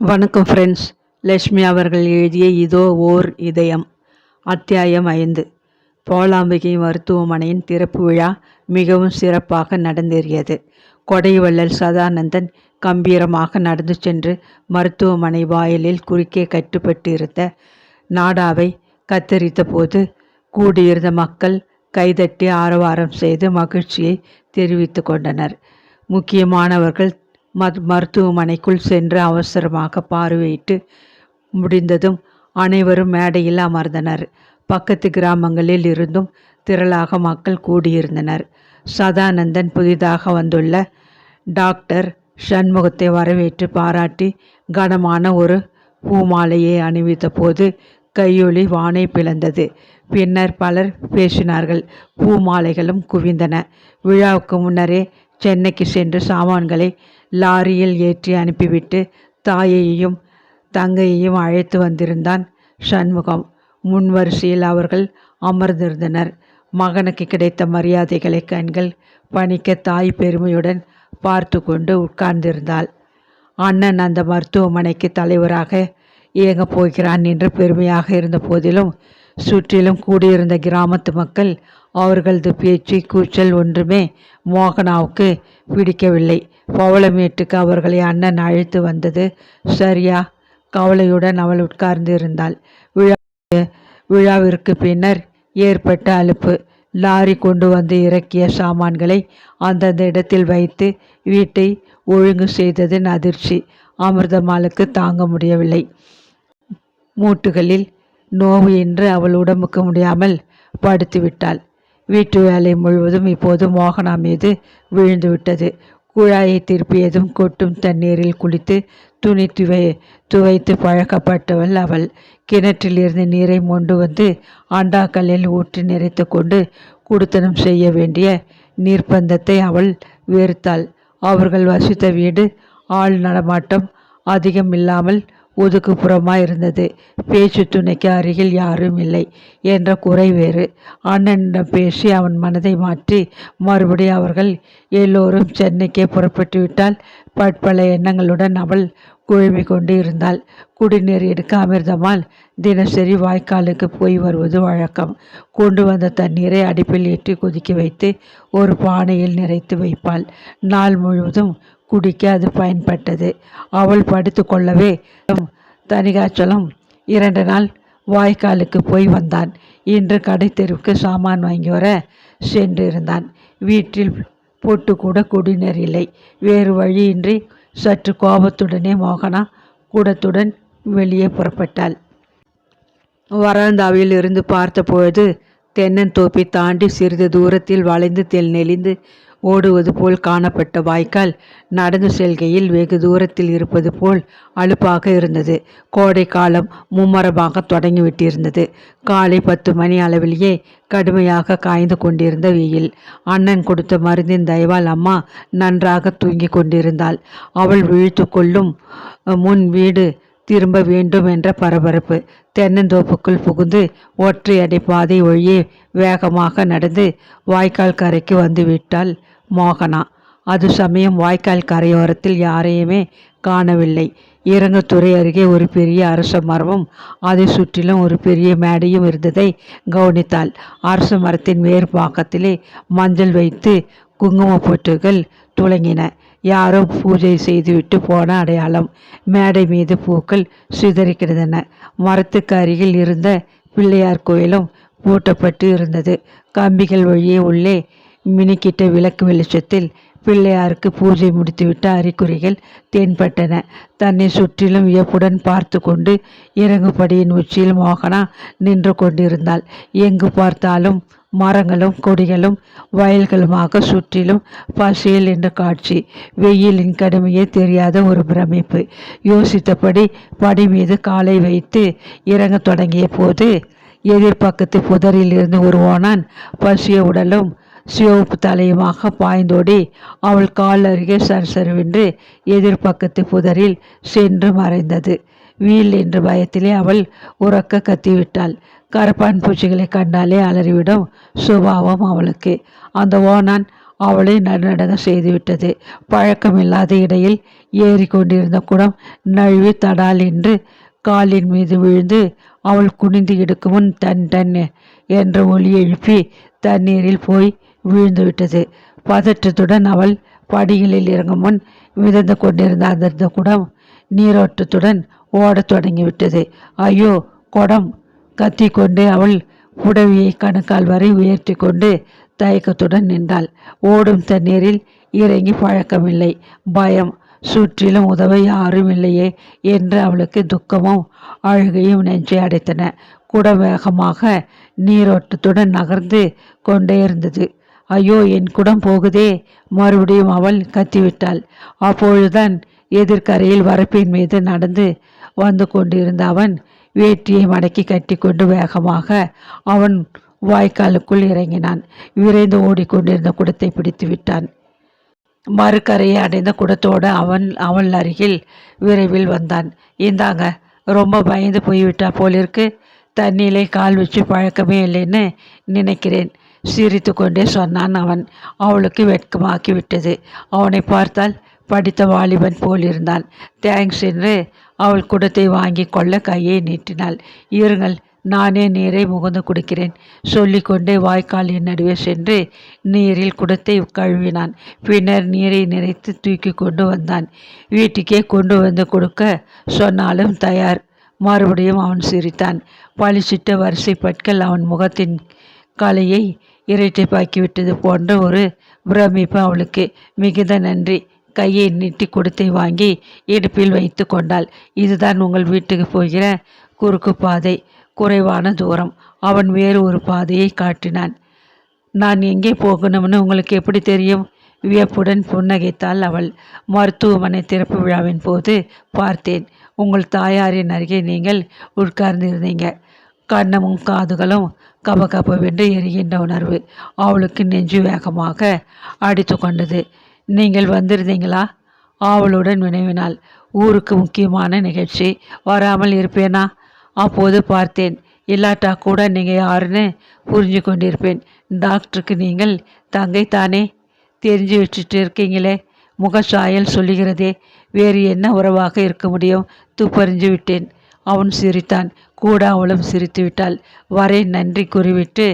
வணக்கம் ஃப்ரெண்ட்ஸ் லட்சுமி அவர்கள் எழுதிய இதோ ஓர் இதயம். அத்தியாயம் ஐந்து. போலாம்பிகை மருத்துவமனையின் திறப்பு விழா மிகவும் சிறப்பாக நடந்தேறியது. கொடைவள்ளல் சதானந்தன் கம்பீரமாக நடந்து சென்று மருத்துவமனை வாயிலில் குறுக்கே கட்டுப்பட்டிருந்த நாடாவை கத்தரித்த போது கூடியிருந்த மக்கள் கைதட்டி ஆரவாரம் செய்து மகிழ்ச்சியை தெரிவித்து கொண்டனர். முக்கியமானவர்கள் மருத்துவமனைக்குள் சென்று அவசரமாக பார்வையிட்டு முடிந்ததும் அனைவரும் மேடையில் அமர்ந்தனர். பக்கத்து கிராமங்களில் இருந்தும் திரளாக மக்கள் கூடியிருந்தனர். சதானந்தன் புதிதாக வந்துள்ள டாக்டர் சண்முகத்தை வரவேற்று பாராட்டி கனமான ஒரு பூமாலையை அணிவித்த போது கையொலி வானை பிளந்தது. பின்னர் பலர் பேசினார்கள். பூமாலைகளும் குவிந்தன. விழாவுக்கு முன்னரே சென்னைக்கு சென்று சாமான்களை லாரியில் ஏற்றி அனுப்பிவிட்டு தாயையும் தங்கையையும் அழைத்து வந்திருந்தான் சண்முகம். முன் வரிசையில் அவர்கள் அமர்ந்திருந்தனர். மகனுக்கு கிடைத்த மரியாதைகளை கண்கள் பணிக்க தாய் பெருமையுடன் பார்த்து கொண்டு உட்கார்ந்திருந்தாள். அண்ணன் அந்த மருத்துவமனைக்கு தலைவராக இயங்கப் போகிறான் என்று பெருமையாக இருந்த போதிலும் சுற்றிலும் கூடியிருந்த கிராமத்து மக்கள் அவர்களது பேச்சு கூச்சல் ஒன்றுமே மோகனாவுக்கு பிடிக்கவில்லை. பவளமேட்டுக்கு அவர்களை அண்ணன் அழைத்து வந்தது சரியா? கவலையுடன் அவள் உட்கார்ந்து இருந்தாள். விழா விழாவிற்கு பின்னர் ஏற்பட்ட அலுப்பு. லாரி கொண்டு வந்து இறக்கிய சாமான்களை அந்தந்த இடத்தில் வைத்து வீட்டை ஒழுங்கு செய்ததின் அதிர்ச்சி அமிர்தமாலுக்கு தாங்க முடியவில்லை. மூட்டுகளில் நோவு என்று அவள் உடம்புக்கு முடியாமல் படுத்துவிட்டாள். வீட்டு வேலை முழுவதும் இப்போது மோகனா மீது விழுந்துவிட்டது. குழாயை திருப்பியதும் கொட்டும் தண்ணீரில் குளித்து துணி துவை துவைத்து பழக்கப்பட்டவள் அவள். கிணற்றிலிருந்து நீரை மொண்டு வந்து ஆண்டாக்கல்லில் ஊற்றி நிறைத்து கொண்டு குடுத்தனம் செய்ய வேண்டிய நீர்ப்பந்தத்தை அவள் வெறுத்தாள். அவர்கள் வசித்த வீடு ஆள் நடமாட்டம் அதிகம் இல்லாமல் ஒதுக்குப்புறமாக இருந்தது பேச்சு துணைக்கு அருகில் யாரும் இல்லை என்ற குறை வேறு. அண்ணனிடம் பேசி அவன் மனதை மாற்றி மறுபடி அவர்கள் எல்லோரும் சென்னைக்கே புறப்பட்டு விட்டால் பற்பல எண்ணங்களுடன் அவள் குழுமி கொண்டு இருந்தாள். குடிநீர் எடுக்க அமிர்தமால் தினசரி வாய்க்காலுக்கு போய் வருவது வழக்கம். கொண்டு வந்த தண்ணீரை அடுப்பில் ஏற்றி கொதிக்க வைத்து ஒரு பானையில் நிறைத்து வைப்பாள். நாள் முழுவதும் குடிக்க அது பயன்பட்டது. அவள் படுத்து கொள்ளவே தனிகாச்சலம் இரண்டு நாள் வாய்க்காலுக்கு போய் வந்தான். இன்று கடை தெருவுக்கு சாமான் வாங்கி வர சென்றிருந்தான் வீட்டில் பொட்டு கூட குடிநீர் இல்லை. வேறு வழியின்றி சற்று கோபத்துடனே மோகனா கூடத்துடன் வெளியே புறப்பட்டாள். வராந்தாவில் இருந்து பார்த்தபொழுது தென்னந்தோப்பை தாண்டி சிறிது தூரத்தில் வளைந்து தெல் நெளிந்து ஓடுவது போல் காணப்பட்ட வாய்க்கால் நடந்து செல்கையில் வெகு தூரத்தில் இருப்பது போல் அலுப்பாக இருந்தது. கோடை காலம் மும்மரமாக தொடங்கிவிட்டிருந்தது. காலை பத்து மணி அளவிலேயே கடுமையாக காய்ந்து கொண்டிருந்த வெயில். அண்ணன் கொடுத்த மருந்தின் தயவால் அம்மா நன்றாக தூங்கி கொண்டிருந்தாள். அவள் விழித்து கொள்ளும் முன் வீடு திரும்ப வேண்டும் என்ற பரபரப்பு. தென்னந்தோப்புக்குள் புகுந்து ஒற்றை அடை பாதை வழியே வேகமாக நடந்து வாய்க்கால் கரைக்கு வந்துவிட்டால் மோகனா. அது சமயம் வாய்க்கால் கரையோரத்தில் யாரையுமே காணவில்லை. இறங்குத்துறை அருகே ஒரு பெரிய அரச மரமும் அதை சுற்றிலும் ஒரு பெரிய மேடையும் இருந்ததை கவனித்தாள். அரச மரத்தின் மேற்பாக்கத்திலே மஞ்சள் வைத்து குங்கும பொட்டுகள் துளங்கின. யாரோ பூஜை செய்துவிட்டு போன அடையாளம் மேடை மீது பூக்கள் சிதறி கிடந்தன மரத்துக்கு அருகில் இருந்த பிள்ளையார் கோயிலும் பூட்டப்பட்டு இருந்தது. கம்பிகள் வழியே உள்ளே மினிக்கிட்ட விளக்கு வெளிச்சத்தில் பிள்ளையாருக்கு பூஜை முடித்துவிட்ட அறிகுறிகள் தென்பட்டன. தன்னை சுற்றிலும் வியப்புடன் பார்த்து கொண்டு இறங்குபடியின் உச்சியில் மோகனா நின்று கொண்டிருந்தாள். எங்கு பார்த்தாலும் மரங்களும் கொடிகளும் வயல்களுமாக சுற்றிலும் பசியல் என்ற காட்சி. வெயிலின் கடுமையே தெரியாத ஒரு பிரமிப்பு. யோசித்தபடி படி மீது காலை வைத்து இறங்க தொடங்கிய போது எதிர்பக்கத்து புதரில் இருந்து ஒரு ஓனான் பசிய உடலும் சிவப்பு தலையுமாக பாய்ந்தோடி அவள் கால் அருகே சரசரவென்று எதிர்பக்கத்து புதரில் சென்று மறைந்தது. வீல் என்ற பயத்திலே அவள் உறக்க கத்திவிட்டாள். கரப்பான் பூச்சிகளை கண்டாலே அலறிவிடும் சுபாவம் அவளுக்கு. அந்த ஓனான் அவளை நடுநடுங்க செய்துவிட்டது. பழக்கமில்லாத இடையில் ஏறி கொண்டிருந்த குடம் நழுவி தடால் என்று காலின் மீது விழுந்து அவள் குனிந்து எடுக்கும் முன் டன் டன் என்ற ஒலி எழுப்பி தண்ணீரில் போய் விழுந்துவிட்டது பதற்றத்துடன் அவள் படிகளில் இறங்கும் முன் மிதந்து கொண்டிருந்த அந்த குடம் நீரோட்டத்துடன் ஓடத் தொடங்கிவிட்டது. ஐயோ குடம்! கத்திக்கொண்டே அவள் புடவியை கணுக்கால் வரை உயர்த்தி கொண்டு தயக்கத்துடன் நின்றாள். ஓடும் தண்ணீரில் இறங்கி பழக்கமில்லை. பயம் சுற்றிலும் உதவ யாரும் இல்லையே என்று அவளுக்கு துக்கமும் அழுகையும் நெஞ்சை அடைத்தன. குட வேகமாக நீரோட்டத்துடன் நகர்ந்து கொண்டே இருந்தது. ஐயோ என் குடம் போகுதே மறுபடியும் அவள் கத்திவிட்டாள். அப்பொழுதுதான் எதிர்கரையில் வரப்பின் மீது நடந்து வந்து கொண்டிருந்த அவன் வேட்டியை மடக்கி கட்டிக்கொண்டு வேகமாக அவன் வாய்க்காலுக்குள் இறங்கினான். விரைந்து ஓடிக்கொண்டிருந்த குடத்தை பிடித்து விட்டான். மறுக்கரையை அடைந்த குடத்தோடு அவன் அவள் அருகில் விரைவில் வந்தான். இந்தாங்க ரொம்ப பயந்து போய்விட்டா போலிருக்கு. தண்ணியிலே கால் வச்சு பழக்கமே இல்லைன்னு நினைக்கிறேன். சிரித்து கொண்டே சொன்னான் அவன். அவளுக்கு வெட்கமாக்கிவிட்டது அவனை பார்த்தால் படித்த வாலிபன் போல் இருந்தான். தேங்க்ஸ் என்று அவள் குடத்தை வாங்கி கொள்ள கையை நீட்டினாள். இருங்கள் நானே நீரை முகந்து குடிக்கிறேன். சொல்லிக்கொண்டே வாய்க்காலின் நடுவே சென்று நீரில் குடத்தை கழுவினான். பின்னர் நீரை நிறைத்து தூக்கி கொண்டு வந்தான். வீட்டுக்கே கொண்டு வந்து கொடுக்க சொன்னாலும் தயார். மறுபடியும் அவன் சிரித்தான். பளிச்சிட்ட வரிசை பட்கள் அவன் முகத்தின் கலையை இரட்டைப்பாக்கிவிட்டது போன்ற ஒரு பிரமிப்பு அவளுக்கு மிகுந்த நன்றி. கையை நீட்டி கொடுத்தை வாங்கி இடுப்பில் வைத்து கொண்டாள். இதுதான் உங்கள் வீட்டுக்கு போகிற குறுக்கு பாதை. குறைவான தூரம். அவன் வேறு ஒரு பாதையை காட்டினான். நான் எங்கே போகணும்னு உங்களுக்கு எப்படி தெரியும்? வியப்புடன் புன்னகைத்தாள் அவள். மருத்துவமனை திறப்பு விழாவின் போது பார்த்தேன். உங்கள் தாயாரின் அருகே நீங்கள் உட்கார்ந்திருந்தீங்க. கண்ணமும் காதுகளும் கபகபவென்று எரிகின்ற உணர்வு அவளுக்கு நெஞ்சு வேகமாக அடித்து கொண்டது. நீங்கள் வந்திருந்தீங்களா? ஆவலுடன் வினவினாள். ஊருக்கு முக்கியமான நிகழ்ச்சி வராமல் இருப்பேனா? அப்போது பார்த்தேன். இல்லாட்டா கூட நீங்கள் யாருன்னு புரிஞ்சு கொண்டிருப்பேன். டாக்டருக்கு நீங்கள் தங்கை தானே தெரிஞ்சு வச்சுட்டு இருக்கீங்களே. முகசாயல் சொல்லுகிறதே. வேறு என்ன உறவாக இருக்க முடியும்? துப்பறிஞ்சு விட்டேன். அவன் சிரித்தான். கூட அவளும் சிரித்து விட்டாள் வரை நன்றி கூறிவிட்டு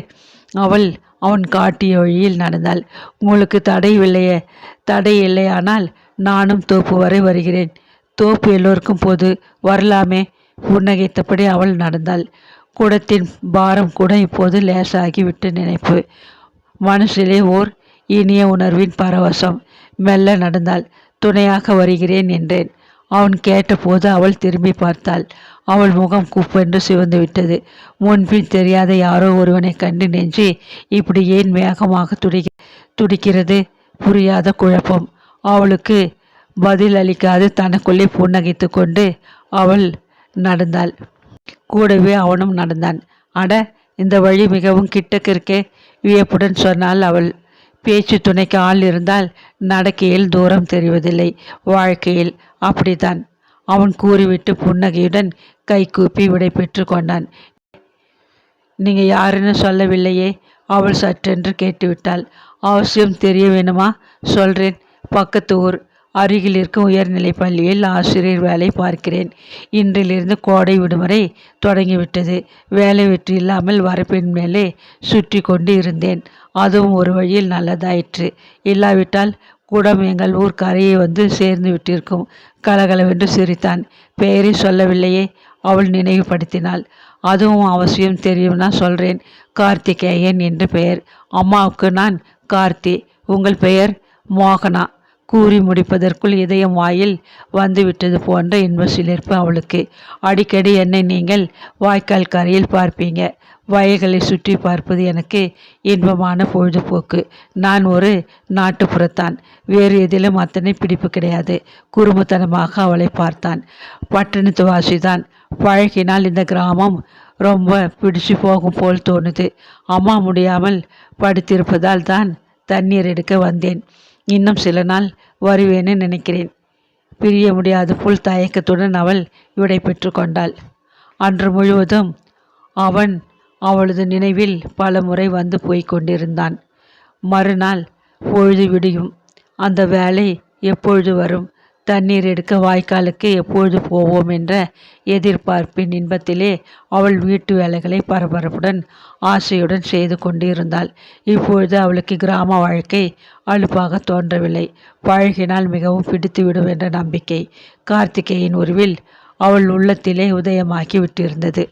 அவள் அவன் காட்டிய வழியில் நடந்தாள். உங்களுக்கு தடை இல்லையே. தடை இல்லையானால் நானும் தோப்பு வரை வருகிறேன். தோப்பு எல்லோருக்கும் போது வரலாமே புன்னகைத்தபடி அவள் நடந்தாள். குடத்தின் பாரம் கூட இப்போது லேசாகிவிட்டு நினைப்பு. மனசிலே ஓர் இனிய உணர்வின் பரவசம். மெல்ல நடந்தாள். துணையாக வருகிறேன் என்றேன். அவன் கேட்டபோது அவள் திரும்பி பார்த்தாள். அவள் முகம் குப்பென்று சிவந்து விட்டது. முன்பின் தெரியாத யாரோ ஒருவனை கண்டு நெஞ்சு இப்படி ஏன் வேகமாக துடி துடிக்கிறது? புரியாத குழப்பம். அவளுக்கு பதில் அளிக்காது. தனக்குள்ளே புன்னகைத்து கொண்டு அவள் நடந்தாள். கூடவே அவனும் நடந்தான். அட இந்த வழி மிகவும் கிட்டக்கு இருக்கே வியப்புடன் சொன்னாள் அவள். பேச்சு துணைக்கு ஆள் இருந்தால் நடக்கையில் தூரம் தெரிவதில்லை. வாழ்க்கையில் அப்படித்தான். அவன் கூறிவிட்டு புன்னகையுடன் கை கூப்பி விடை பெற்று கொண்டான். நீங்கள் யாருன்னு சொல்லவில்லையே அவள் சற்றென்று கேட்டுவிட்டாள். அவசியம் தெரிய வேணுமா? சொல்கிறேன் பக்கத்து ஊர். அருகில் இருக்கும் உயர்நிலை பள்ளியில் ஆசிரியர் வேலை பார்க்கிறேன். இன்றிலிருந்து கோடை விடுமுறை தொடங்கிவிட்டது. வேலை வெற்றி இல்லாமல் வரப்பின் மேலே சுற்றி கொண்டு இருந்தேன். அதுவும் ஒரு வழியில் நல்லதாயிற்று. இல்லாவிட்டால் குடம் எங்கள் ஊர் கரையை வந்து சேர்ந்து விட்டிருக்கும் கலகலவென்று சிரித்தான். பெயரை சொல்லவில்லையே அவள் நினைவுபடுத்தினாள். அதுவும் அவசியம் தெரியும்னா சொல்கிறேன் கார்த்திகேயன் என்று பெயர். அம்மாவுக்கு நான் கார்த்தி. உங்கள் பெயர் மோகனா. கூறி முடிப்பதற்குள் இதயம் வாயில் வந்துவிட்டது போன்ற இன்ப சிலிர்ப்பு அவளுக்கு. அடிக்கடி என்னை நீங்கள் வாய்க்கால் கரையில் பார்ப்பீங்க. வயல்களை சுற்றி பார்ப்பது எனக்கு இன்பமான பொழுதுபோக்கு. நான் ஒரு நாட்டுப்புறத்தான். வேறு எதிலும் அத்தனை பிடிப்பு கிடையாது. குறும்புத்தனமாக அவளை பார்த்தான். பட்டணத்து வாசிதான். பழகினால் இந்த கிராமம் ரொம்ப பிடிச்சு போகும் போல் தோணுது. அம்மா முடியாமல் படுத்திருப்பதால் தான் தண்ணீர் எடுக்க வந்தேன். இன்னும் சில நாள் வருவேன்னு நினைக்கிறேன். பிரிய முடியாது போல் தயக்கத்துடன் அவள் விடை பெற்று கொண்டாள். அன்று முழுவதும் அவன் அவளது நினைவில் பல முறை வந்து போய் கொண்டிருந்தான். மறுநாள் பொழுது விடியும். அந்த வேலை எப்பொழுது வரும்? தண்ணீர் எடுக்க வாய்க்காலுக்கு எப்பொழுது போவோம் என்ற எதிர்பார்ப்பின் இன்பத்திலே அவள் வீட்டு வேலைகளை பரபரப்புடன் ஆசையுடன் செய்து கொண்டிருந்தாள். இப்பொழுது அவளுக்கு கிராம வாழ்க்கை அலுப்பாக தோன்றவில்லை. பழகினால் மிகவும் பிடித்துவிடும் என்ற நம்பிக்கை கார்த்திகேயின் உருவில் அவள் உள்ளத்திலே உதயமாக்கி விட்டிருந்தது.